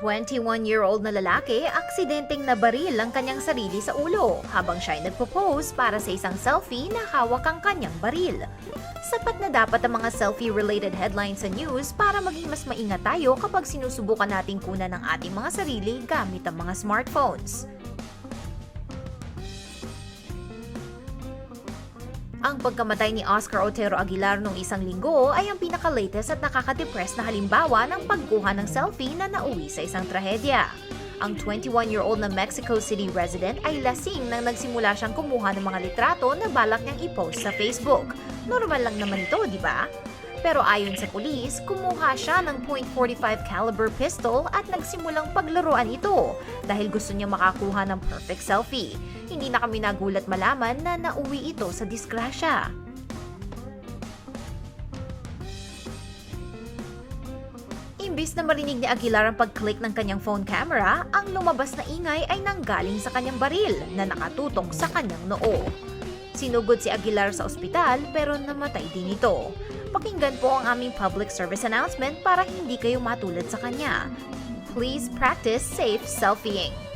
21-year-old na lalaki, aksidenteng nabaril ang kanyang sarili sa ulo habang siya ay nagpo-pose para sa isang selfie na hawak ang kanyang baril. Sapat na dapat ang mga selfie-related headlines sa news para maging mas maingat tayo kapag sinusubukan nating kunan ng ating mga sarili gamit ang mga smartphones. Ang pagkamatay ni Oscar Otero Aguilar noong isang linggo ay ang pinaka-latest at nakaka-depress na halimbawa ng pagkuha ng selfie na nauwi sa isang trahedya. Ang 21-year-old na Mexico City resident ay lasing nang nagsimula siyang kumuha ng mga litrato na balak niyang i-post sa Facebook. Normal lang naman ito, di ba? Pero ayon sa pulis, kumuha siya ng .45 caliber pistol at nagsimulang paglaruan ito dahil gusto niya makakuha ng perfect selfie. Hindi na kami nagulat malaman na nauwi ito sa disgrasya. Imbis na marinig ni Aguilar ang pag-click ng kanyang phone camera, ang lumabas na ingay ay nanggaling sa kanyang baril na nakatutok sa kanyang noo. Sinugod si Aguilar sa ospital pero namatay din ito. Pakinggan po ang aming public service announcement para hindi kayo matulad sa kanya. Please practice safe selfieing.